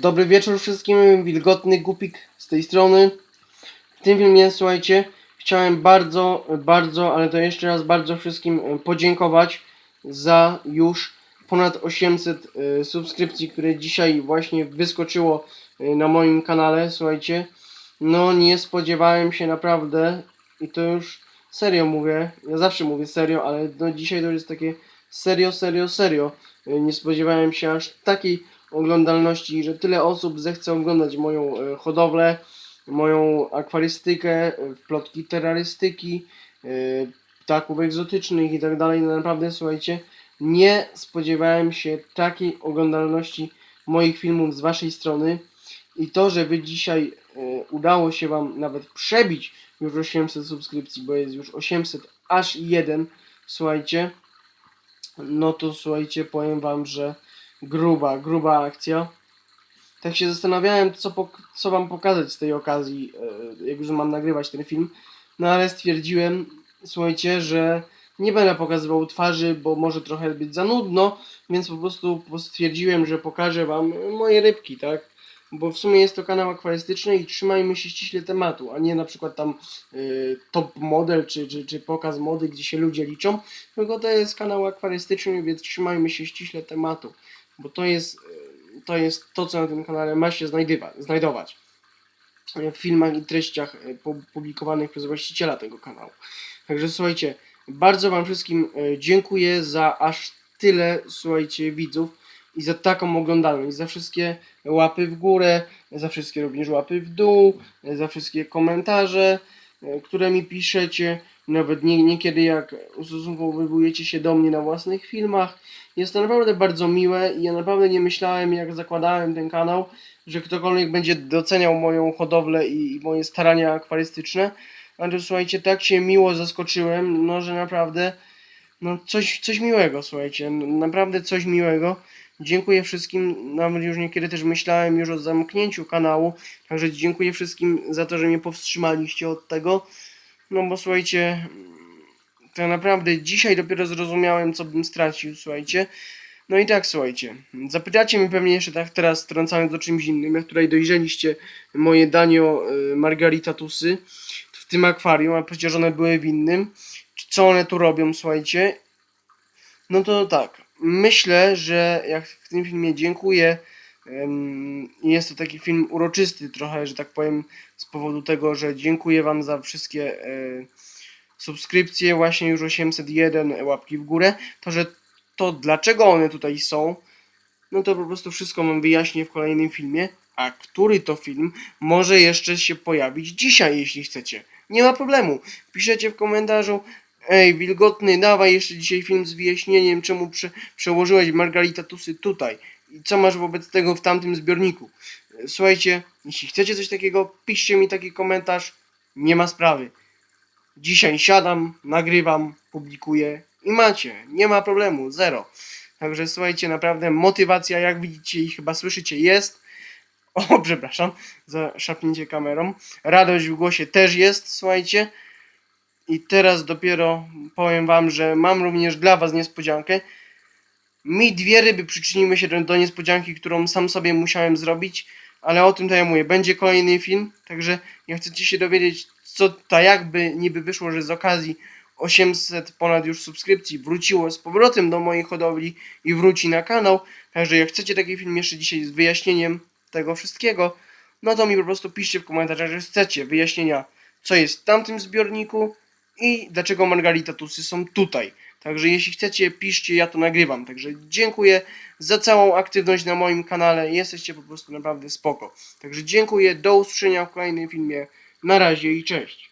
Dobry wieczór wszystkim, wilgotny głupik z tej strony. W tym filmie, słuchajcie, chciałem bardzo, bardzo, ale to jeszcze raz bardzo wszystkim podziękować za już ponad 800 e, subskrypcji, które dzisiaj właśnie wyskoczyło e, na moim kanale, słuchajcie. No nie spodziewałem się naprawdę i to już serio mówię, ja zawsze mówię serio, ale no dzisiaj to jest takie serio, serio, serio. E, Nie spodziewałem się aż takiej oglądalności, że tyle osób zechce oglądać moją e, hodowlę, moją akwarystykę, e, plotki terrorystyki, e, ptaków egzotycznych i tak dalej. No naprawdę, słuchajcie, nie spodziewałem się takiej oglądalności moich filmów z waszej strony i to, że wy dzisiaj udało się wam nawet przebić już 800 subskrypcji, bo jest już 800 aż jeden, słuchajcie, no to słuchajcie, powiem wam, że gruba, gruba akcja. Tak się zastanawiałem, co, pok- co wam pokazać z tej okazji, e, jak już mam nagrywać ten film. No ale stwierdziłem, słuchajcie, że nie będę pokazywał twarzy, bo może trochę być za nudno, więc po prostu stwierdziłem, że pokażę wam moje rybki, tak? Bo w sumie jest to kanał akwarystyczny i trzymajmy się ściśle tematu, a nie na przykład tam y, top model czy, czy, czy pokaz mody, gdzie się ludzie liczą, tylko to jest kanał akwarystyczny, więc trzymajmy się ściśle tematu, bo to jest, to jest to, co na tym kanale ma się znajdować. W filmach i treściach pu- publikowanych przez właściciela tego kanału. Także słuchajcie, bardzo Wam wszystkim y, dziękuję za aż tyle, słuchajcie, widzów i za taką oglądalność, za wszystkie łapy w górę, za wszystkie również łapy w dół, za wszystkie komentarze, e, które mi piszecie, nawet nie, niekiedy jak ustosunkowujecie się do mnie na własnych filmach. Jest to naprawdę bardzo miłe i ja naprawdę nie myślałem, jak zakładałem ten kanał, że ktokolwiek będzie doceniał moją hodowlę i, i moje starania akwarystyczne. Ale słuchajcie, tak się miło zaskoczyłem, no że naprawdę, no coś, coś miłego, słuchajcie, naprawdę coś miłego. Dziękuję wszystkim, nawet już niekiedy też myślałem już o zamknięciu kanału, także dziękuję wszystkim za to, że mnie powstrzymaliście od tego. No bo słuchajcie, tak naprawdę dzisiaj dopiero zrozumiałem, co bym stracił, słuchajcie. No i tak, słuchajcie, zapytacie mnie pewnie jeszcze tak teraz, trącając o czymś innym, jak tutaj dojrzeliście moje danio y, margaritatusy w tym akwarium, a przecież one były w innym. Co one tu robią, słuchajcie? No to tak, myślę, że jak w tym filmie dziękuję, jest to taki film uroczysty trochę, że tak powiem, z powodu tego, że dziękuję Wam za wszystkie e, subskrypcje, właśnie już 801 łapki w górę, to że to dlaczego one tutaj są, no to po prostu wszystko Wam wyjaśnię w kolejnym filmie, a który to film może jeszcze się pojawić dzisiaj, jeśli chcecie. Nie ma problemu. Piszecie w komentarzu, ej, wilgotny, dawaj jeszcze dzisiaj film z wyjaśnieniem, czemu prze, przełożyłeś Margaritatusy tutaj i co masz wobec tego w tamtym zbiorniku. Słuchajcie, jeśli chcecie coś takiego, piszcie mi taki komentarz, nie ma sprawy. Dzisiaj siadam, nagrywam, publikuję i macie, nie ma problemu, zero. Także słuchajcie, naprawdę motywacja, jak widzicie i chyba słyszycie, jest. O, przepraszam za szapnięcie kamerą. Radość w głosie też jest, słuchajcie. I teraz dopiero powiem wam, że mam również dla was niespodziankę. Mi dwie ryby przyczyniły się do, niespodzianki, którą sam sobie musiałem zrobić, ale o tym to ja mówię. Będzie kolejny film, także jak chcecie się dowiedzieć, co ta jakby niby wyszło, że z okazji 800 ponad już subskrypcji wróciło z powrotem do mojej hodowli i wróci na kanał. Także jak chcecie taki film jeszcze dzisiaj z wyjaśnieniem tego wszystkiego, no to mi po prostu piszcie w komentarzach, że chcecie wyjaśnienia, co jest w tamtym zbiorniku i dlaczego margaritatusy są tutaj. Także jeśli chcecie, piszcie, ja to nagrywam. Także dziękuję za całą aktywność na moim kanale. Jesteście po prostu naprawdę spoko. Także dziękuję, do usłyszenia w kolejnym filmie. Na razie i cześć.